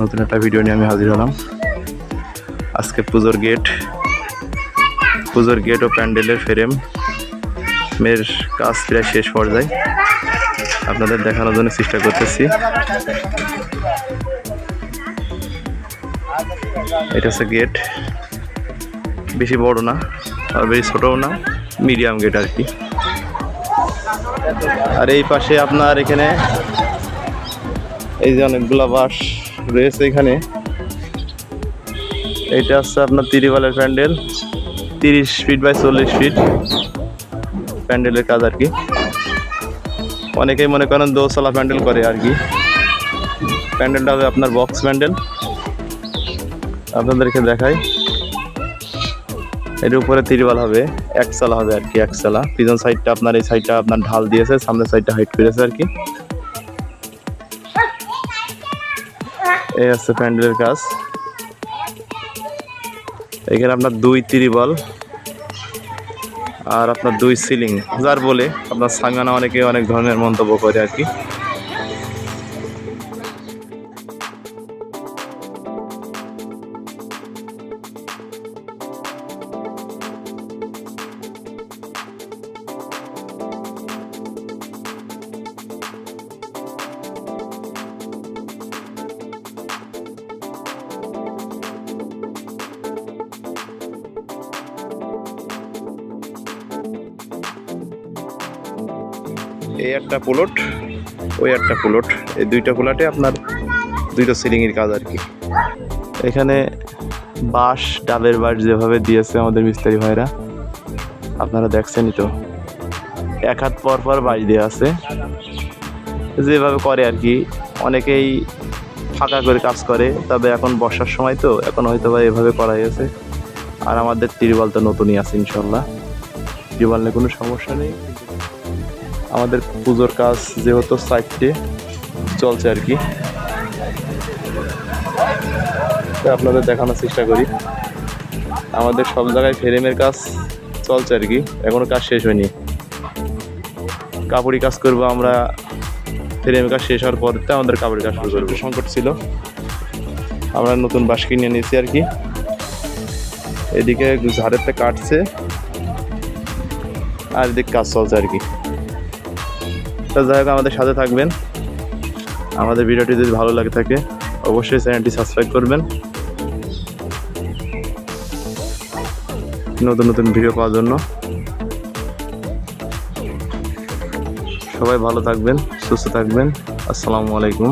নতুন একটা ভিডিও নিয়ে আমি হাজির হলাম। আজকে পুজোর গেট পুজোর গেট ও প্যান্ডেলের ফ্রেম মের কাজ প্রায় শেষ পর্যায়ে। আপনাদের দেখানোর জন্য চেষ্টা করতেছি। এটা হচ্ছে গেট বেশি বড় না, আর বেশি ছোটও না মিডিয়াম গেট আর কি। আর এই পাশে আপনার এখানে এই যে অনেকগুলা বাস রয়েছে এখানে এইটা হচ্ছে আপনার তিরিবালের প্যান্ডেল। তিরিশ ফিট বাই চল্লিশ ফিট প্যান্ডেলের কাজ আর কি। অনেকেই মনে করেন দোতলা প্যান্ডেল করে আর কি। প্যান্ডেলটা হবে আপনার বক্স প্যান্ডেল। আপনাদেরকে দেখাই। এর উপরে তিরবাল হবে একচালা হবে আর কি একচালা পিছন সাইডটা আপনার, এই সাইডটা আপনার ঢাল দিয়েছে, সামনের সাইডটা হাইট করেছে আর কি। এই হচ্ছে প্যান্ডেলের কাজ। এখানে আপনার দুই তিরিবল আর আপনার দুই সিলিং। যার বলে আপনার সাঙ্গানা অনেকে অনেক ধরনের মন্তব্য করে আর কি। এই একটা প্লট, ওই একটা প্লট। এই দুইটা প্লটে আপনার দুইটা সিলিংয়ের কাজ আর কি। এখানে বাঁশ ডাবের বাঁশ যেভাবে দিয়েছে আমাদের মিস্ত্রি ভাইরা, আপনারা দেখছেনই তো। এক হাত পর পর বাঁশ দেওয়া আছে। যেভাবে করে আর কি, অনেকেই ফাঁকা করে কাজ করে, তবে এখন বর্ষার সময় তো, এখন হয়তো বা এভাবে করা হয়েছে আর আমাদের তিরবাল তো নতুনই আছে, ইনশাল্লাহ। তিরবাল নিয়ে কোনো সমস্যা নেই। আমাদের পুজোর কাজ যেহেতু সাইডে চলছে আর কি। আপনাদের দেখানোর চেষ্টা করি। আমাদের সব জায়গায় ফ্রেমের কাজ চলছে আর কি এখনও কাজ শেষ হয়নি। কাপড়ি কাজ করব আমরা ফ্রেমের কাজ শেষ হওয়ার পর আমাদের কাপড়ি কাজ শুরু করব। সংকট ছিল। আমরা নতুন বাস কিনে নিয়েছি আর কি। এদিকে ঝাড়ের কাটছে। আর এদিকে কাজ চলছে আর কি। তো যাই হোক, আমাদের সাথে থাকবেন। আমাদের ভিডিওটি যদি ভালো লাগে থাকে, অবশ্যই চ্যানেলটি সাবস্ক্রাইব করবেন। নতুন নতুন ভিডিও পাওয়ার জন্য। সবাই ভালো থাকবেন, সুস্থ থাকবেন। আসসালামু আলাইকুম।